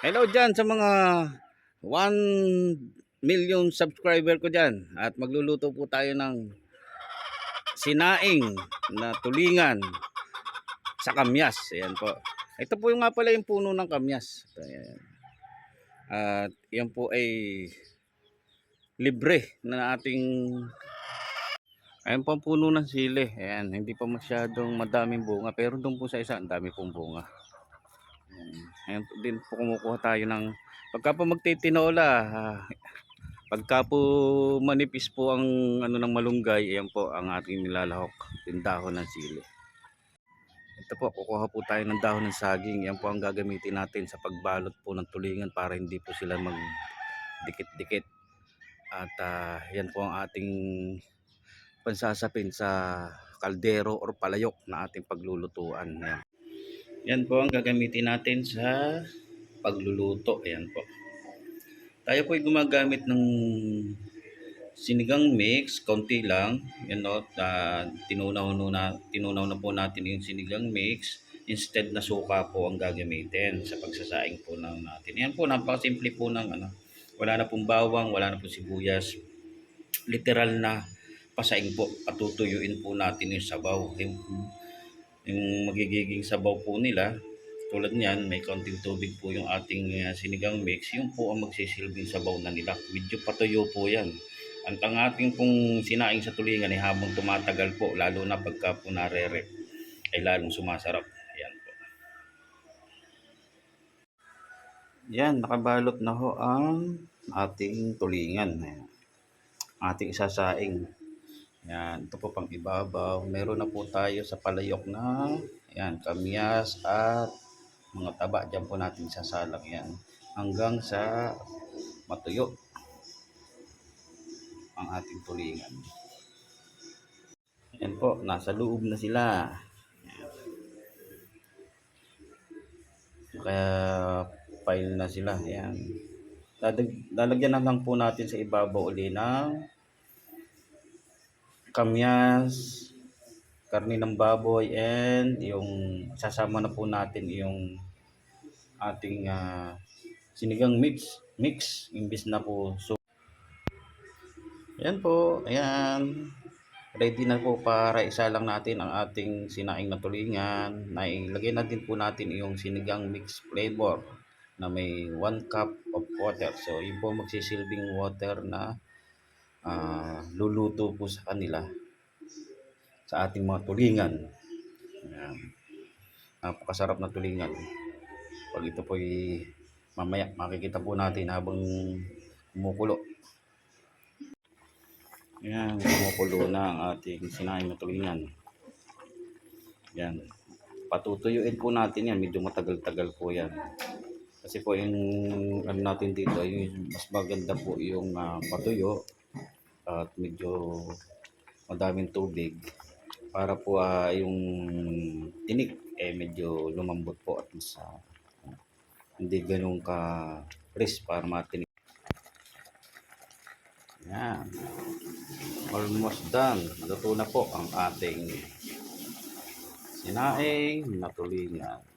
Hello dyan sa mga 1 million subscriber ko dyan. At magluluto po tayo ng sinaing na tulingan sa kamyas. Ayan po. Ito po yung nga pala yung puno ng kamyas. Ayan. At yan po ay libre na ating Ayan po puno ng sili. Ayan, hindi pa masyadong madaming bunga. Pero doon po sa isa, ang dami pong bunga. Ayan, din po kumukuha tayo ng pagka po magtitinola, ah, pagka po manipis po ang ano ng malunggay, ayan po ang ating nilalahok, yung dahon ng sili. Ito po, kukuha po tayo ng dahon ng saging. Yan po ang gagamitin natin sa pagbalot po ng tulingan para hindi po sila magdikit-dikit. At ah, yan po ang ating pansasapin sa kaldero or palayok na ating paglulutuan. Yan. Yan po ang gagamitin natin sa pagluluto. Ayan po. Tayo po ay gumagamit ng sinigang mix, konti lang. Yan no, uh, tinunaw, na, tinunaw na po natin yung sinigang mix. Instead na suka po ang gagamitin sa pagsasaing po ng natin. Yan po, napakasimple po ng ano. Wala na pong bawang, wala na pong sibuyas. Literal na pasaing po. Patutuyuin po natin yung sabaw. Yung, yung magigiging sabaw po nila, tulad niyan, may konting tubig po yung ating uh, sinigang mix. Yung po ang magsisilbing sabaw na nila. Medyo patuyo po yan. Ang ang ating pong sinaing sa tulingan ay habang tumatagal po, lalo na pagka po narere, ay lalong sumasarap. Ayan po. Yan, nakabalot na ho ang ating tulingan. Ating isasaing. Yan, ito po pang ibabaw. Meron na po tayo sa palayok na yan, kamyas at mga taba. Diyan po natin sasalang yan. Hanggang sa matuyo ang ating tulingan. Yan po, nasa loob na sila. Yan. Kaya file na sila. Yan. Dadag, lalagyan na lang po natin sa ibabaw uli ng kamyas, karni ng baboy, and yung sasama na po natin yung ating ah, sinigang mix, mix, imbis na po so Ayan po, ayan. Ready na po para isa lang natin ang ating sinaing na tulingan. Na din po natin yung sinigang mix flavor na may 1 cup of water. So, yun po magsisilbing water na ah, luluto po sa kanila sa ating mga tulingan. Ayan. Napakasarap na tulingan. Pag ito po mamaya makikita po natin habang kumukulo. Yan, kumukulo na ang ating sinaing na tulingan. Yan. Patutuyuin po natin yan. Medyo matagal-tagal po yan. Kasi po yung ano natin dito, yung mas maganda po yung ah, patuyo at medyo madaming tubig para po ah, yung tinik eh medyo lumambot po at mas ah, hindi ganun ka crisp para matinik. Yan. Almost done. Luto na po ang ating sinaing na tulingan.